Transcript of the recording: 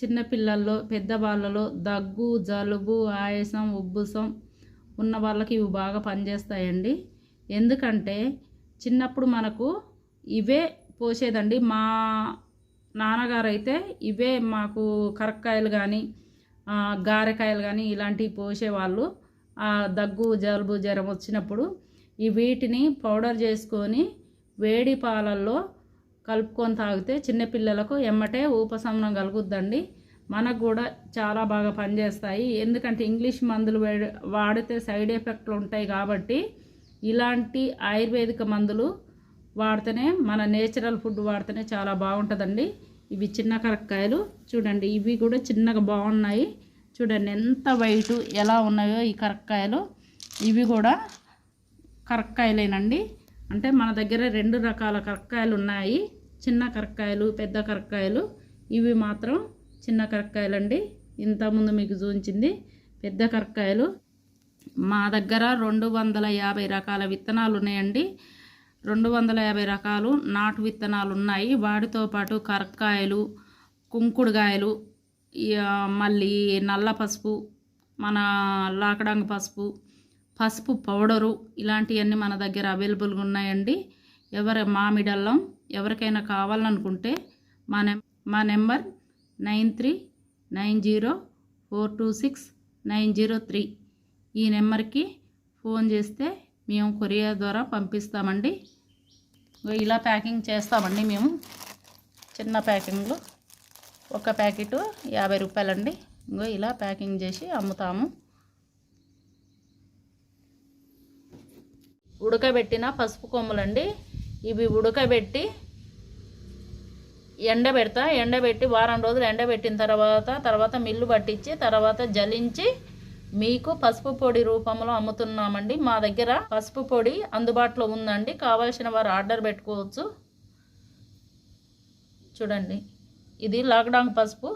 చిన్నపిల్లల్లో పెద్దవాళ్ళలో దగ్గు జలుబు ఆయాసం ఉబ్బుసం ఉన్న వాళ్ళకి ఇవి బాగా పనిచేస్తాయండి. ఎందుకంటే చిన్నప్పుడు మనకు ఇవే పోసేదండి. మా నాన్నగారు అయితే ఇవే మాకు కరక్కాయలు కానీ గారెకాయలు కానీ ఇలాంటివి పోసేవాళ్ళు. ఆ దగ్గు జలుబు జ్వరం వచ్చినప్పుడు ఈ వీటిని పౌడర్ చేసుకొని వేడి పాలల్లో కలుపుకొని తాగితే చిన్నపిల్లలకు ఎమ్మటే ఉపశమనం కలుగుద్దండి. మనకు కూడా చాలా బాగా పనిచేస్తాయి. ఎందుకంటే ఇంగ్లీష్ మందులు వాడితే సైడ్ ఎఫెక్ట్లు ఉంటాయి కాబట్టి ఇలాంటి ఆయుర్వేదిక మందులు వాడితేనే మన నేచురల్ ఫుడ్ వాడితేనే చాలా బాగుంటుందండి. ఇవి చిన్న కరక్కాయలు. చూడండి ఇవి కూడా చిన్నగా బాగున్నాయి. చూడండి ఎంత వైటు ఎలా ఉన్నాయో ఈ కరక్కాయలు. ఇవి కూడా కరక్కాయలేనండి. అంటే మన దగ్గర రెండు రకాల కరక్కాయలు ఉన్నాయి. చిన్న కరక్కాయలు పెద్ద కరక్కాయలు. ఇవి మాత్రం చిన్న కరక్కాయలండి. ఇంతకుముందు మీకు చూపించింది పెద్ద కరక్కాయలు. మా దగ్గర రెండు వందల యాభై రకాల విత్తనాలు ఉన్నాయండి. రెండు వందల యాభై రకాలు నాటు విత్తనాలు ఉన్నాయి. వాటితో పాటు కరక్కాయలు కుంకుడుగాయలు మళ్ళీ నల్ల పసుపు మన లాకడంగ పసుపు పసుపు పౌడరు ఇలాంటివన్నీ మన దగ్గర అవైలబుల్గా ఉన్నాయండి. ఎవరి మామిడల్లం ఎవరికైనా కావాలనుకుంటే మా నెం మా number nine three nine zero four two six nine zero three. ఈ నెంబర్కి ఫోన్ చేస్తే మేము కొరియర్ ద్వారా పంపిస్తామండి. ఇలా ప్యాకింగ్ చేస్తామండి మేము. చిన్న ప్యాకింగ్లు. ఒక ప్యాకెట్ యాభై రూపాయలండి. ఇంకో ఇలా ప్యాకింగ్ చేసి అమ్ముతాము. ఉడకబెట్టిన పసుపు కొమ్ములండి. ఇవి ఉడకబెట్టి ఎండబెడతా. ఎండబెట్టి వారం రోజులు ఎండబెట్టిన తర్వాత తర్వాత మిల్లు పట్టించి తర్వాత జలించి మీకు పసుపు పొడి రూపంలో అమ్ముతున్నామండి. మా దగ్గర పసుపు పొడి అందుబాటులో ఉందండి. కావాల్సిన వారు ఆర్డర్ పెట్టుకోవచ్చు. చూడండి. ఇది లాక్డౌన్ పసుపు.